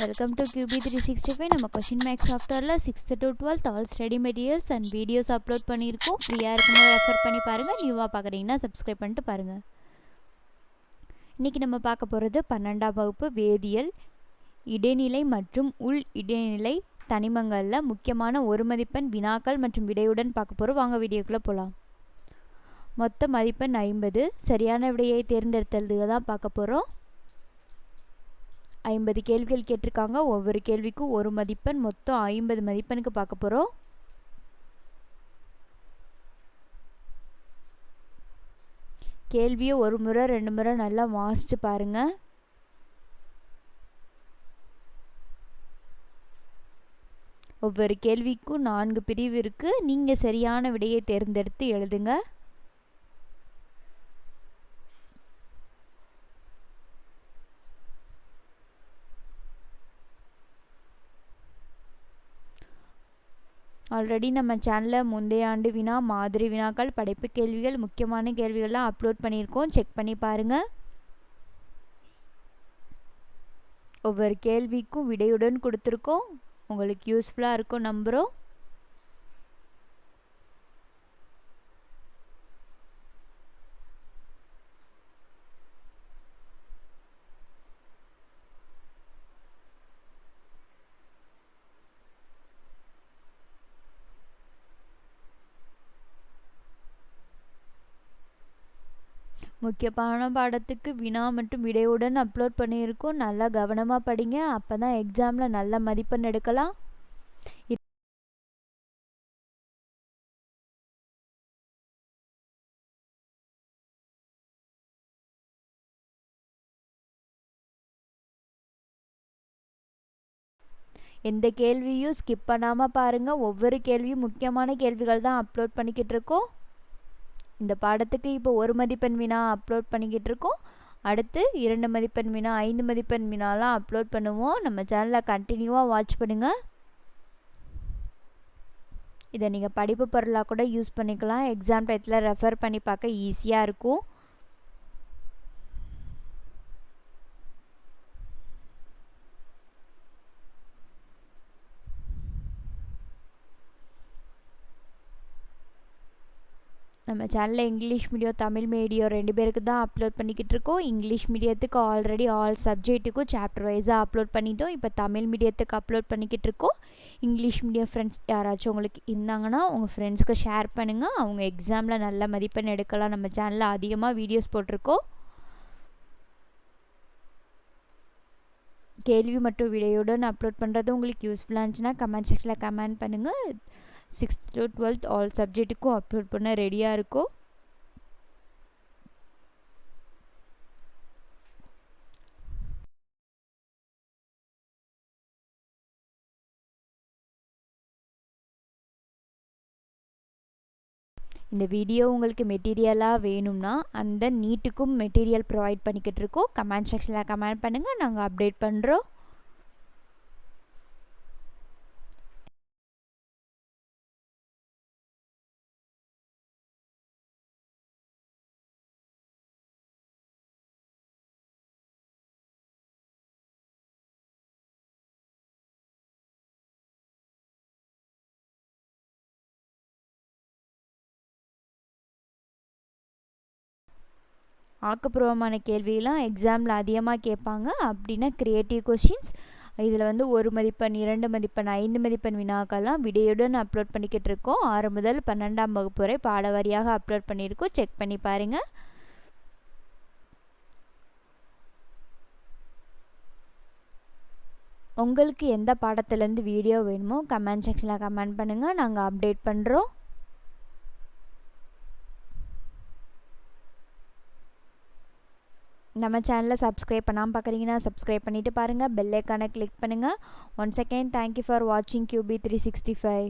Welcome to Q B three sixty five நம்ம question maths சாஃப்ட்வேரில் sixth to twelfth all study materials and videos upload பண்ணியிருக்கோம். ஃப்ரீயாக இருக்கும்போது refer பண்ணி பாருங்கள் நியூவாக பார்க்குறீங்கன்னா சப்ஸ்கிரைப் பண்ணிட்டு பாருங்கள் இன்றைக்கி நம்ம பார்க்க போகிறது பன்னெண்டாம் வகுப்பு வேதியியல் இடைநிலை மற்றும் உள் இடைநிலை தனிமங்களில் முக்கியமான ஒரு மதிப்பெண் வினாக்கள் மற்றும் விடையுடன் பார்க்க போகிறோம் வாங்க வீடியோக்குள்ளே போகலாம் மொத்த மதிப்பெண் ஐம்பது. சரியான விடையை தேர்ந்தெடுத்தது தான் பார்க்க போகிறோம் ஐம்பது கேள்விகள் கேட்டிருக்காங்க. ஒவ்வொரு கேள்விக்கும் ஒரு மதிப்பெண் மொத்தம் ஐம்பது மதிப்பெண்ணுக்கு பார்க்க போகிறோம் கேள்வியை ஒரு முறை ரெண்டு முறை நல்லா வாசித்து பாருங்கள் ஒவ்வொரு கேள்விக்கும் நான்கு பிரிவு இருக்குது நீங்கள் சரியான விடையை தேர்ந்தெடுத்து எழுதுங்க. ஆல்ரெடி நம்ம சேனலில் முந்தைய ஆண்டு வினா மாதிரி வினாக்கள் படைப்பு கேள்விகள் முக்கியமான கேள்விகள்லாம் அப்லோட் பண்ணியிருக்கோம். செக் பண்ணி பாருங்கள் ஒவ்வொரு கேள்விக்கும் விடையுடன் கொடுத்துருக்கோம். உங்களுக்கு யூஸ்ஃபுல்லாக இருக்கும் நம்புகிறோம் முக்கியமான பாடத்துக்கு வினா மற்றும் விடையுடன் அப்லோட் பண்ணியிருக்கோம். நல்லா கவனமாக படிங்க. அப்போ தான் எக்ஸாமில் நல்ல மதிப்பெண் எடுக்கலாம். எந்த கேள்வியும் ஸ்கிப் பண்ணாமல் பாருங்கள் ஒவ்வொரு கேள்வியும் முக்கியமான கேள்விகள் தான் அப்லோட் பண்ணிக்கிட்டு இருக்கோம். இந்த பாடத்துக்கு இப்போ ஒரு மதிப்பெண் வினா அப்லோட் பண்ணிக்கிட்டு இருக்கோம் அடுத்து இரண்டு மதிப்பெண் வினா ஐந்து மதிப்பெண் வினாலாம் அப்லோட் பண்ணுவோம். நம்ம சேனலை கண்டினியூவாக வாட்ச் பண்ணுங்கள் இதை நீங்கள் படிப்பு பொருளாக கூட யூஸ் பண்ணிக்கலாம். எக்ஸாம் டயத்தில் ரெஃபர் பண்ணி பார்க்க ஈஸியாக இருக்கும். நம்ம சேனலில் இங்கிலீஷ் மீடியம் தமிழ் மீடியம் ரெண்டு பேருக்கு தான் அப்லோட் பண்ணிக்கிட்டு இருக்கோம் இங்கிலீஷ் மீடியத்துக்கு ஆல்ரெடி ஆல் சப்ஜெக்ட்டுக்கும் சாப்டர் வைஸாக அப்லோட் பண்ணிட்டோம். இப்போ தமிழ் மீடியத்துக்கு அப்லோட் பண்ணிக்கிட்டு இருக்கோம் இங்கிலீஷ் மீடியம் ஃப்ரெண்ட்ஸ் யாராச்சும் உங்களுக்கு இருந்தாங்கன்னா உங்கள் ஃப்ரெண்ட்ஸ்க்கு ஷேர் பண்ணுங்கள் அவங்க எக்ஸாமில் நல்ல மதிப்பெண் எடுக்கலாம். நம்ம சேனலில் அதிகமாக வீடியோஸ் போட்டிருக்கோம். கேள்வி மற்றும் வீடியோடன் அப்லோட் பண்ணுறது உங்களுக்கு யூஸ்ஃபுல்லாக இருந்துச்சுன்னா கமெண்ட் செக்ஷனில் கமெண்ட் பண்ணுங்கள் சிக்ஸ்த் டு டுவெல்த் ஆல் சப்ஜெக்ட்டுக்கும் அப்லோட் பண்ண ரெடியாக இருக்கும் இந்த வீடியோ உங்களுக்கு மெட்டீரியலாக வேணும்னா அந்த நீட்டுக்கும் மெட்டீரியல் ப்ரொவைட் பண்ணிக்கிட்டு இருக்கோம். கமெண்ட் செக்ஷனில் கமெண்ட் பண்ணுங்கள் நாங்கள் அப்டேட் பண்ணுறோம் ஆக்கப்பூர்வமான கேள்வியெல்லாம் எக்ஸாமில் அதிகமாக கேட்பாங்க. அப்படின்னா க்ரியேட்டிவ் கொஷின்ஸ் இதில் வந்து ஒரு மதிப்பெண் இரண்டு மதிப்பெண் ஐந்து மதிப்பெண் வினாக்கெல்லாம் விடையுடன் அப்லோட் பண்ணிக்கிட்டு இருக்கோம். ஆறு முதல் பன்னெண்டாம் வகுப்பு வரை பாடவாரியாக அப்லோட் பண்ணியிருக்கோம். செக் பண்ணி பாருங்கள் உங்களுக்கு எந்த பாடத்துலேருந்து வீடியோ வேணுமோ கமெண்ட் செக்ஷனில் கமெண்ட் பண்ணுங்கள் நாங்கள் அப்டேட் பண்ணுறோம் நம்ம சேனலை சப்ஸ்கிரைப் பண்ணாமல் பார்க்குறீங்கன்னா சப்ஸ்கிரைப் பண்ணிவிட்டு பாருங்கள் பெல்லைக்கானை கிளிக் பண்ணுங்கள் one second thank you for வாட்சிங் Q B three sixty five